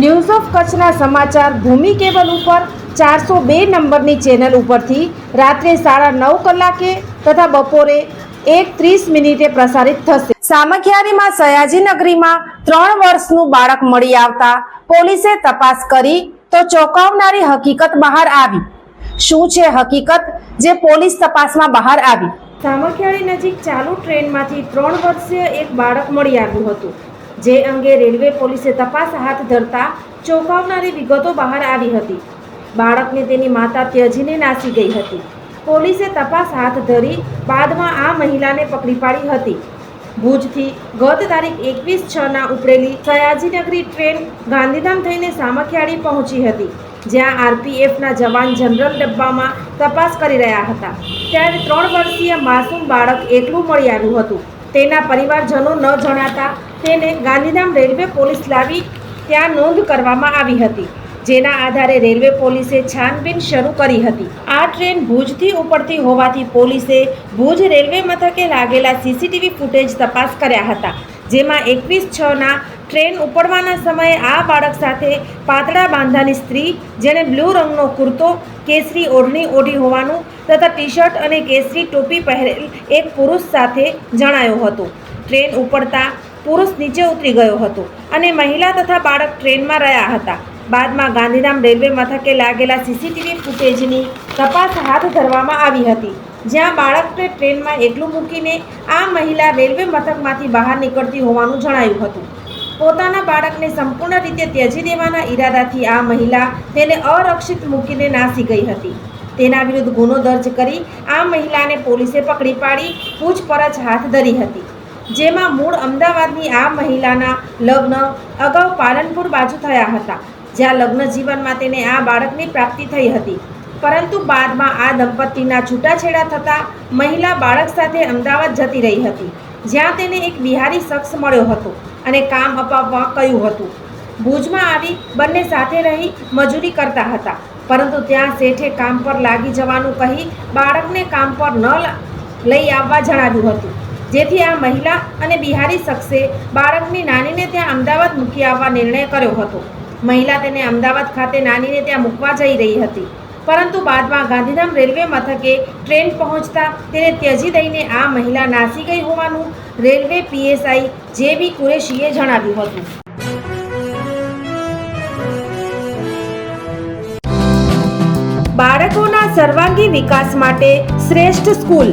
news of કચ્છના સમાચાર ભૂમિ cable ઉપર ચારસો બે નંબરની ચેનલ ઉપરથી રાત્રે સાડા નવ કલાકે તથા બપોરે એક ત્રીસ મિનિટે પ્રસારિત થશે. સામખિયારીમાં સયાજીનગરીમાં ત્રણ વર્ષનું બાળક મળી આવતા પોલીસે તપાસ કરી તો ચોંકાવનારી હકીકત બહાર આવી. શું છે હકીકત? જે પોલીસ તપાસમાં બહાર આવી. સામખિયાળી નજીક ચાલુ ટ્રેનમાંથી ત્રણ વર્ષીય એક બાળક મળી આવ્યું હતું. જે અંગે રેલવે પોલીસે તપાસ હાથ ધરતા ચોંકાવનારી વિગતો બહાર આવી હતી. બાળકને તેની માતા ત્યજીને નાસી ગઈ હતી. પોલીસે તપાસ હાથ ધરી બાદમાં આ મહિલાને પકડી પાડી હતી. ભુજથી ગત તારીખ એકવીસ છના ઉપડેલી સયાજીનગરી ટ્રેન ગાંધીધામ થઈને સામખિયાળી પહોંચી હતી, જ્યાં આરપીએફના જવાન જનરલ ડબ્બામાં તપાસ કરી રહ્યા હતા. ત્યારે ત્રણ વર્ષીય માસૂમ બાળક એકલું મળી આવ્યું હતું. તેના પરિવારજનો ન જણાતા તેને ગાંધીધામ રેલવે પોલીસ લાવી ત્યાં નોંધ કરવામાં આવી હતી, જેના આધારે રેલવે પોલીસે છાનબીન શરૂ કરી હતી. આ ટ્રેન ભુજથી ઉપડતી હોવાથી પોલીસે ભુજ રેલવે મથકે લાગેલા સીસીટીવી ફૂટેજ તપાસ કર્યા હતા, જેમાં એકવીસ છના ટ્રેન ઉપડવાના સમયે આ બાળક સાથે પાતળા બાંધાની સ્ત્રી, જેણે બ્લુ રંગનો કુર્તો, કેસરી ઓઢણી ઓઢી હોવાનું તથા ટી શર્ટ અને કેસરી ટોપી પહેરેલ એક પુરુષ સાથે જણાયો હતો. ટ્રેન ઉપડતા પુરુષ નીચે ઉતરી ગયો હતો અને મહિલા તથા બાળક ટ્રેનમાં રહ્યા હતા. બાદમાં ગાંધીધામ રેલવે મથકે લાગેલા સીસીટીવી ફૂટેજની તપાસ હાથ ધરવામાં આવી હતી. જ્યાં બાળકને ટ્રેનમાં એકલું મૂકીને આ મહિલા રેલવે મથકમાંથી બહાર નીકળતી હોવાનું જણાયું હતું. પોતાના બાળકને સંપૂર્ણ રીતે ત્યજી દેવાના ઈરાદાથી આ મહિલા તેને અરક્ષિત મૂકીને નાસી ગઈ હતી. તેના વિરુદ્ધ ગુનો દર્જ કરી આ મહિલાને પોલીસે પકડી પાડી, પૂછપરછ હાથ ધરી હતી. જેમાં મૂળ અમદાવાદની આ મહિલાના લગ્ન અગાઉ પાલનપુર બાજુ થયા હતા, જ્યાં લગ્ન જીવનમાં તેને આ બાળકની પ્રાપ્તિ થઈ હતી. પરંતુ બાદમાં આ દંપતીના છૂટાછેડા થતાં મહિલા બાળક સાથે અમદાવાદ જતી રહી હતી, જ્યાં તેને એક બિહારી શખ્સ મળ્યો હતો અને કામ અપાવવા કહ્યું હતું. ભુજમાં આવી બંને સાથે રહી મજૂરી કરતા હતા, પરંતુ ત્યાં શેઠે કામ પર લાગી જવાનું કહી બાળકને કામ પર ન લઈ આવવા જણાવ્યું હતું. જેથી આ મહિલા અને બિહારી શખ્સે બાળકની નાનીને ત્યાં અમદાવાદ મૂકી આવવા નિર્ણય કર્યો હતો. મહિલા તેને અમદાવાદ ખાતે નાનીને ત્યાં મૂકવા જઈ રહી હતી. પરંતુ બાદમાં ગાંધીધામ રેલવે મથકે ટ્રેન પહોંચતા તેને ત્યજી દઈને આ મહિલા નાસી ગઈ હોવાનું રેલવે પીએસઆઈ જે બી કુરેશીએ જણાવ્યું હતું. બાળકોના સર્વાંગી વિકાસ માટે શ્રેષ્ઠ સ્કૂલ